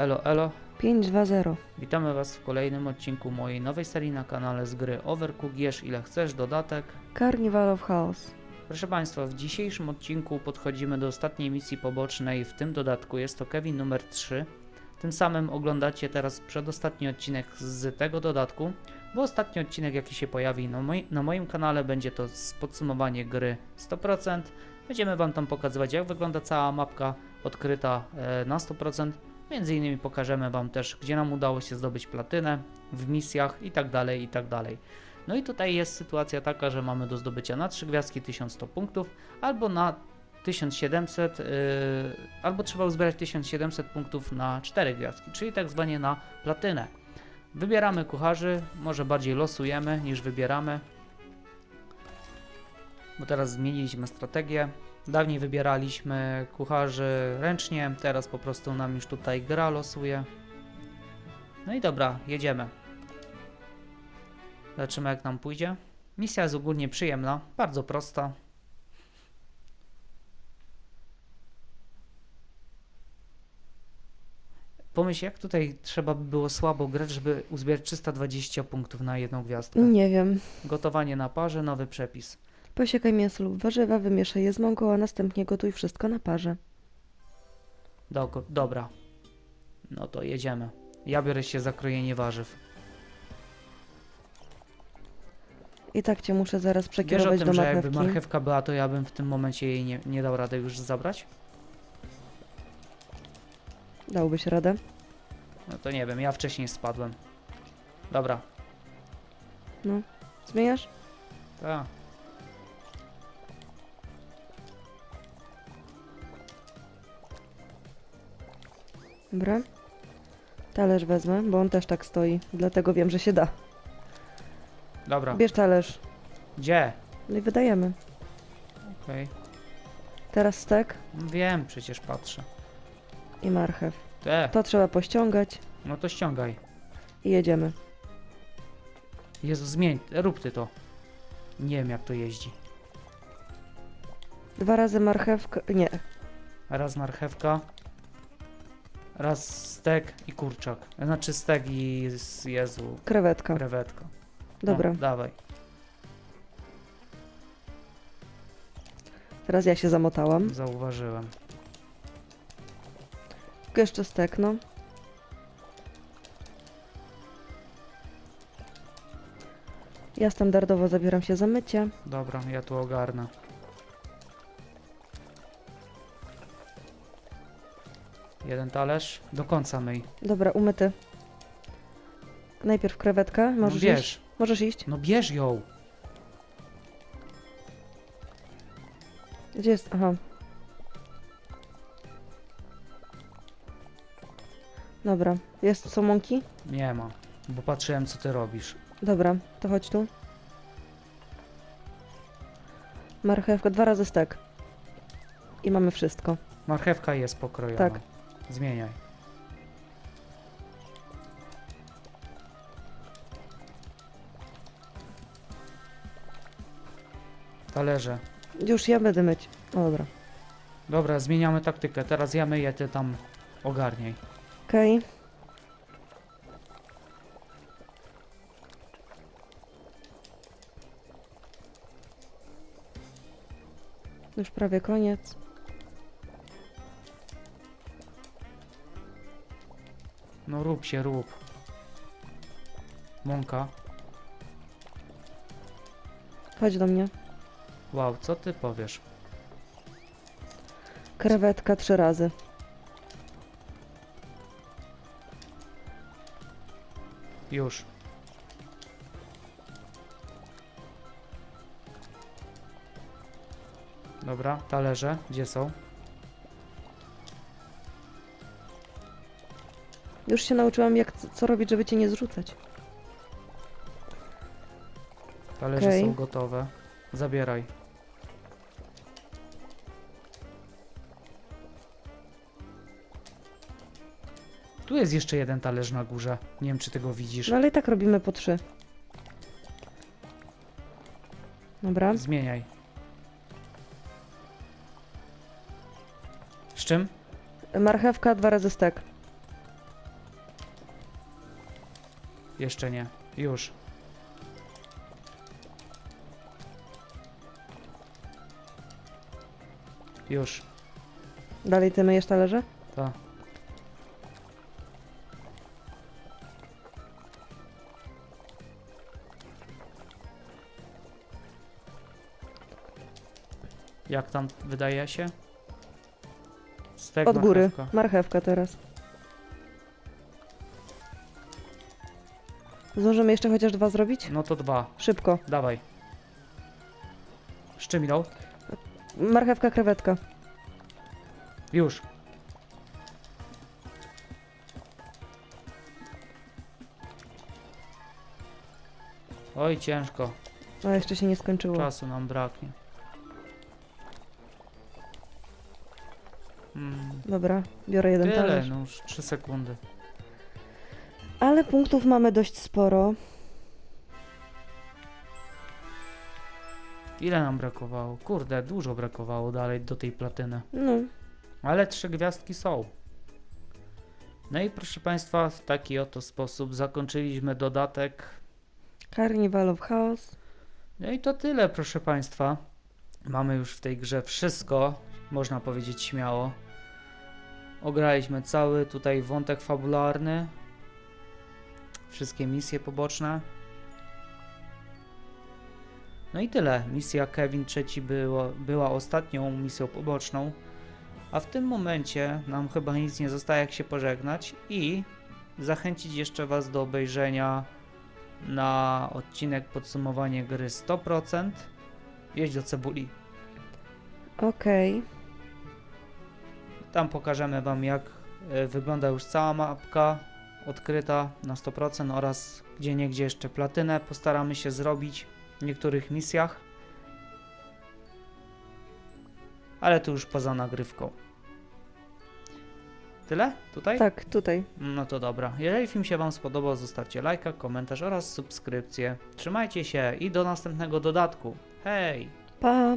Elo, elo. 520. Witamy Was w kolejnym odcinku mojej nowej serii na kanale z gry Overcooked. Jesz ile chcesz, dodatek. Carnival of Chaos. Proszę Państwa, w dzisiejszym odcinku podchodzimy do ostatniej misji pobocznej w tym dodatku. Jest to Kevin numer 3. Tym samym oglądacie teraz przedostatni odcinek z tego dodatku, bo ostatni odcinek jaki się pojawi na, moi, na moim kanale będzie to podsumowanie gry 100%. Będziemy Wam tam pokazywać jak wygląda cała mapka odkryta e, na 100%. Między innymi pokażemy Wam też, gdzie nam udało się zdobyć platynę w misjach i tak dalej, i tak. No i tutaj jest sytuacja taka, że mamy do zdobycia na 3 gwiazdki 1100 punktów, albo na 1700, yy, albo trzeba uzbierać 1700 punktów na 4 gwiazdki, czyli tak zwanie na platynę. Wybieramy kucharzy, może bardziej losujemy niż wybieramy, bo teraz zmieniliśmy strategię. Dawniej wybieraliśmy kucharzy ręcznie, teraz po prostu nam już tutaj gra losuje. No i dobra, jedziemy. Zobaczymy jak nam pójdzie. Misja jest ogólnie przyjemna, bardzo prosta. Pomyśl, jak tutaj trzeba by było słabo grać, żeby uzbierać 320 punktów na jedną gwiazdkę. Nie wiem. Gotowanie na parze, nowy przepis. Posiekaj mięso lub warzywa, wymieszaj je z mąką, a następnie gotuj wszystko na parze. Doko- dobra. No to jedziemy. Ja biorę się za krojenie warzyw. I tak cię muszę zaraz Wiesz o przekierować tym, do że jakby marchewki. marchewka była, to ja bym w tym momencie jej nie, nie dał rady już zabrać? Dałbyś radę? No to nie wiem, ja wcześniej spadłem. Dobra, Zmieniasz? tak. Dobra. Talerz wezmę, bo on też tak stoi. Dlatego wiem, że się da. Dobra. Bierz talerz. Gdzie? No i wydajemy. Okej. Teraz stek Wiem, przecież patrzę. i marchew. Te, To trzeba pościągać no to ściągaj. i jedziemy. Jezu, zmień, rób ty to. Nie wiem jak to jeździ. Dwa razy marchewka... Nie. Raz marchewka. Raz stek i kurczak. Znaczy stek i z Jezu, Krewetka. krewetka. Dobra. No, dawaj. Teraz ja się zamotałam. Zauważyłem. Jeszcze stek, no. Ja standardowo zabieram się za mycie. Dobra, ja tu ogarnę. Jeden talerz. Do końca myj. Dobra, umyty. Najpierw krewetkę. No Możesz bierz. iść? Możesz iść? No bierz ją. Gdzie jest? Aha. Dobra. Jest, są mąki? Nie ma. Bo patrzyłem co ty robisz. Dobra, to chodź tu. Marchewka, dwa razy stek. I mamy wszystko. Marchewka jest pokrojona. Tak. Zmieniaj. Talerze. Już ja będę myć. O, dobra. Dobra, zmieniamy taktykę. Teraz ja myję, ty tam ogarniaj. Okej. Już prawie koniec. No rób się, rób. Mąka. Chodź do mnie. Wow, co ty powiesz? Krewetka trzy razy. Już. Dobra, talerze, gdzie są? Już się nauczyłam, jak co robić, żeby cię nie zrzucać. Talerze Okej. są gotowe. Zabieraj. Tu jest jeszcze jeden talerz na górze. Nie wiem, czy tego widzisz. No ale i tak robimy po trzy. Dobra. Zmieniaj. Z czym? Marchewka, dwa razy stek. Jeszcze nie. Już. Już. Dalej ty myjesz talerze? To. Jak tam wydaje się? Stek Od góry. Marchewka teraz. Zdążymy jeszcze chociaż dwa zrobić? No to dwa. Szybko. Dawaj. Szczymilą? Marchewka, krewetka. Już. Oj, ciężko. A jeszcze się nie skończyło. Czasu nam braknie. Mm, Dobra, biorę jeden tyle, talerz. no już 3 sekundy. Ale punktów mamy dość sporo. Ile nam brakowało? Kurde, dużo brakowało dalej do tej platyny. No, Ale trzy gwiazdki są. No i proszę Państwa, w taki oto sposób zakończyliśmy dodatek Carnival of Chaos. No i to tyle, proszę Państwa. Mamy już w tej grze wszystko, można powiedzieć śmiało. Ograliśmy cały tutaj wątek fabularny, wszystkie misje poboczne. No i tyle. Misja Kevin III było, była ostatnią misją poboczną. A w tym momencie nam chyba nic nie zostaje jak się pożegnać i zachęcić jeszcze Was do obejrzenia na odcinek podsumowanie gry 100%. Jedź do cebuli. Okej. Tam pokażemy Wam jak e, wygląda już cała mapka odkryta na 100% oraz gdzie niegdzie jeszcze platynę postaramy się zrobić w niektórych misjach. Ale to już poza nagrywką. Tyle? Tutaj? Tak, tutaj. No to dobra. Jeżeli film się Wam spodobał, zostawcie lajka, komentarz oraz subskrypcję. Trzymajcie się i do następnego dodatku. Hej! Pa!